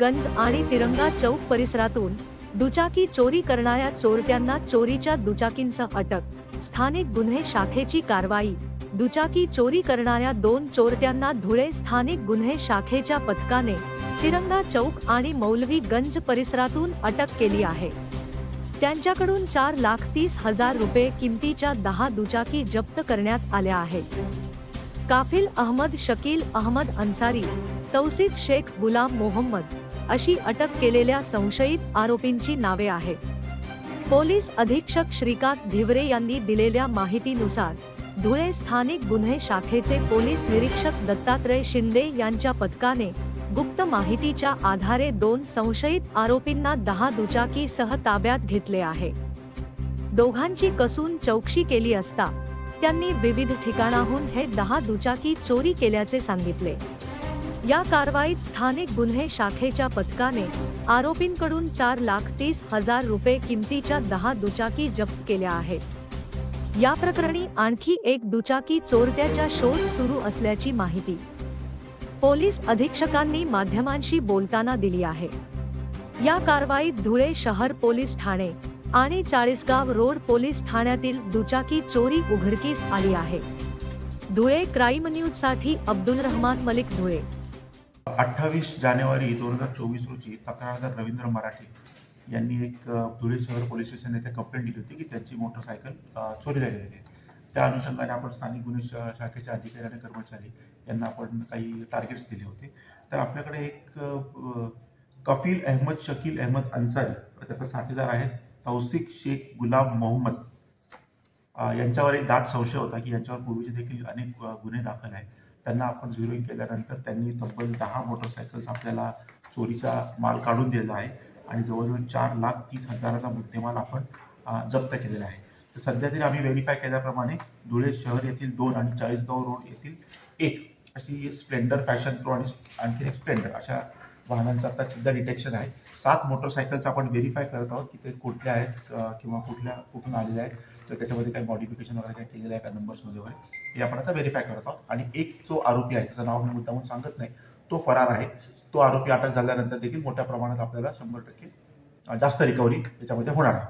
गंज आणि तिरंगा चौक परिसरातून दुचाकी चोरी करणाऱ्या चोरट्यांना चोरीच्या दुचाकींसह अटक. स्थानिक गुन्हे शाखेची कारवाई. दुचाकी चोरी करणाऱ्या दोन चोरट्यांना धुळे स्थानिक गुन्हे शाखेच्या पथकाने तिरंगा चौक आणि मौलवी गंज परिसरातून अटक केली आहे. त्यांच्याकडून चार लाख तीस हजार रुपये किमतीच्या दहा दुचाकी जप्त करण्यात आल्या आहेत. काफिल अहमद शकील अहमद अन्सारी तौसिफ शेख गुलाम मोहम्मद अशी अटक केलेल्या संशयित आरोपींची नावे आहेत. पोलीस अधीक्षक श्रीकांत धिवरे यांनी दिलेल्या माहितीनुसार धुळे स्थानिक गुन्हे शाखेचे पोलीस निरीक्षक दत्तात्रय शिंदे यांच्या पथकाने गुप्त माहितीच्या आधारे दोन संशयित आरोपींना दहा दुचाकीसह ताब्यात घेतले आहे. दोघांची कसून चौकशी केली असता त्यांनी विविध ठिकाणाहून हे दहा दुचाकी चोरी केल्याचे सांगितले. या कारवाईत स्थानिक गुन्हे शाखेच्या पथकाने आरोपींकडून चार लाख तीस हजार रुपये किमतीच्या दहा दुचाकी जप्त केल्या आहेत. या प्रकरणी आणखी एक दुचाकी चोरट्याचा शोध सुरू असल्याची माहिती पोलीस अधीक्षकांनी माध्यमांशी बोलताना दिली आहे. या कारवाईत धुळे शहर पोलीस ठाणे आणि चाळीसगाव रोड पोलीस ठाण्यातील दुचाकी चोरी उघडकीस आली आहे. धुळे क्राईम न्यूजसाठी अब्दुल रहमान मलिक धुळे. अठ्ठावीस जानेवारी दोन हजार चोवीस रोजी तक्रारदार रवींद्र मराठे यांनी एक धुळे शहर पोलीस स्टेशन येथे कंप्लेंट दिली होती की त्यांची मोटरसायकल चोरी झालेली आहे. त्या अनुषंगाने आपण स्थानिक गुन्हे शाखेच्या शाखेचे अधिकारी आणि कर्मचारी यांना आपण काही टार्गेट्स दिले होते. तर आपल्याकडे एक कफील अहमद शकील अहमद अन्सारी त्याचा साथीदार आहे तौसिक शेख गुलाम मोहम्मद यांच्यावर एक दाट संशय होता की यांच्यावर पूर्वीचे देखील अनेक गुन्हे दाखल आहेत. त्यांना आपण झिरोईंग केल्यानंतर त्यांनी तब्बल दहा मोटरसायकल्स आपल्याला चोरीचा माल काढून दिलेला आहे आणि जवळजवळ चार लाख तीस हजाराचा मुद्देमाल आपण जप्त केलेला आहे. तर सध्या तरी आम्ही व्हेरीफाय केल्याप्रमाणे धुळे शहर येथील दोन आणि चाळीसगाव रोड येथील एक अशी स्प्लेंडर फॅशन प्रो आणि आणखी एक स्प्लेंडर अशा वाहनांचं आता सध्या डिटेक्शन आहे. सात मोटरसायकलचं आपण व्हेरीफाय करत आहोत की ते कुठल्या आहेत किंवा कुठल्या कुठून आलेल्या आहेत. तर त्याच्यामध्ये काही मॉडिफिकेशन वगैरे काही केलेलं आहे का नंबर्समध्ये वगैरे? हे आपण आता व्हेरीफाय करत आहोत. आणि एक जो आरोपी आहे त्याचं नाव मी मुद्दामून सांगत नाही तो फरार आहे. तो आरोपी अटक झाल्यानंतर देखील मोठ्या प्रमाणात आपल्याला शंभर टक्के जास्त रिकव्हरी याच्यामध्ये होणार आहे.